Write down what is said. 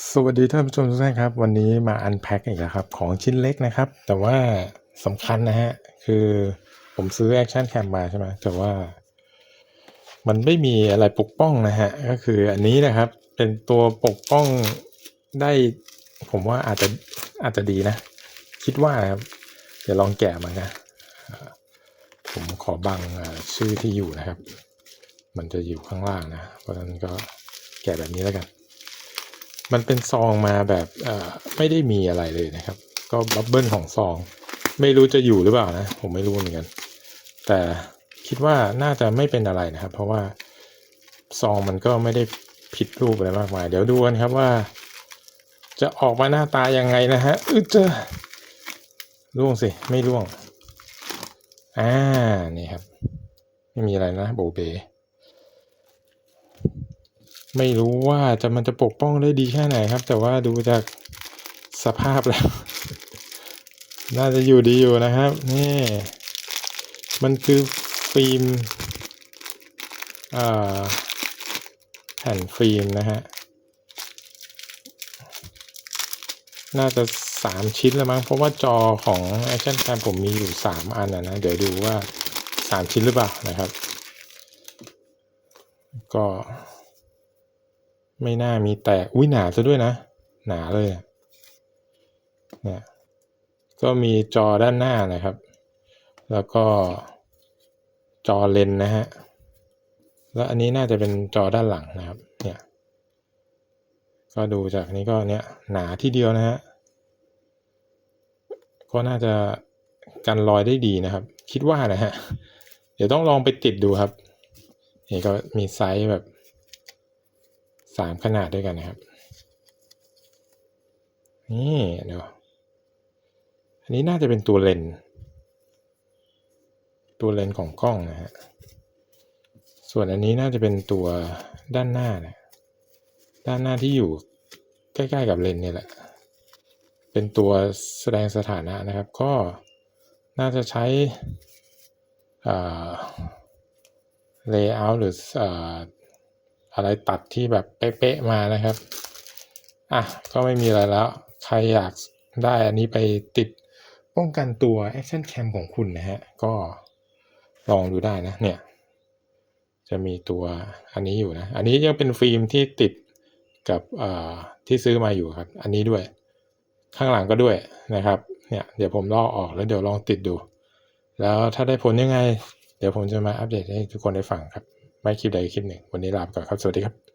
สวัสดีท่านผู้ชมทุกท่านครับ วันนี้มาอันแพ็คอีกแล้วครับ ของชิ้นเล็กนะครับ แต่ว่าสำคัญนะฮะ คือผมซื้อแอคชั่นแคมมาใช่ไหมแต่ว่า มันไม่มีอะไรปกป้องนะฮะ ก็คืออันนี้นะครับ เป็นตัวปกป้องได้ ผมว่าอาจจะอาจจะดีนะ คิดว่านะครับ เดี๋ยวลองแกะมันนะเอ่อผมขอบังชื่อที่อยู่นะครับ มันจะอยู่ข้างล่างนะ เพราะฉะนั้นก็แกะแบบนี้แล้วกัน มันเป็นซองมาแบบไม่ได้มีอะไรเลยนะครับ ก็บับเบิลของซอง ไม่รู้จะอยู่หรือเปล่านะ ผมไม่รู้เหมือนกัน แต่คิดว่าน่าจะไม่เป็นอะไรนะครับ เพราะว่าซองมันก็ไม่ได้ผิดรูปอะไรมากมาย เดี๋ยวดูกันครับว่า จะออกมาหน้าตายังไงนะฮะอึดเจอร่วงสิ ไม่ร่วง อ่า นี่ครับ ไม่มีอะไรนะโบเบ ไม่รู้ว่าจะมันจะปกป้องได้ดีแค่ไหนครับ แต่ว่าดูจากสภาพแล้ว น่าจะอยู่ดีอยู่นะครับ นี่ มันคือฟิล์มแผ่นฟิล์มนะฮะ น่าจะสามชิ้นแล้วมั้ง เพราะว่าจอของ Action Cam ผมมีอยู่สามอันนะนะ เดี๋ยวดูว่าสามชิ้นหรือเปล่านะครับ ก็ ไม่น่ามีแตก อุ้ยหนาซะด้วยนะ หนาเลยเนี่ยก็มีจอด้านหน้านะครับ แล้วก็จอเลนนะฮะ แล้วอันนี้น่าจะเป็นจอด้านหลังนะครับ เนี่ย ก็ดูจากนี้ก็เนี่ยหนาที่เดียวนะฮะ ก็น่าจะกันรอยได้ดีนะครับ คิดว่านะฮะ เดี๋ยวต้องลองไปติดดูครับ นี่ก็มีไซส์แบบ สามขนาดด้วยกันนะครับ นี่เดี๋ยวอันนี้น่าจะเป็นตัวเลน ตัวเลนของกล้องนะฮะ ส่วนอันนี้น่าจะเป็นตัวด้านหน้านะด้านหน้าที่อยู่ใกล้ๆกับเลนเนี่ยแหละ เป็นตัวแสดงสถานะนะครับ ก็น่าจะใช้อ่า layout หรือ อะไรตัดที่แบบเป๊ะๆมานะครับ อะ ก็ไม่มีอะไรแล้ว ใครอยากได้อันนี้ไปติดป้องกันตัว Action Cam ของคุณนะฮะ ก็ลองดูได้นะ เนี่ย จะมีตัวอันนี้อยู่นะ อันนี้ยังเป็นฟิล์มที่ติดกับอ่าที่ซื้อมาอยู่ครับ อันนี้ด้วย ข้างหลังก็ด้วยนะครับ เนี่ยเดี๋ยวผมลอกออกแล้วเดี๋ยวลองติดดู แล้วถ้าได้ผลยังไง เดี๋ยวผมจะมาอัปเดตให้ทุกคนได้ฟังครับ ไม่คลิปใดคลิปหนึ่ง วันนี้ลาไปก่อนครับ สวัสดีครับ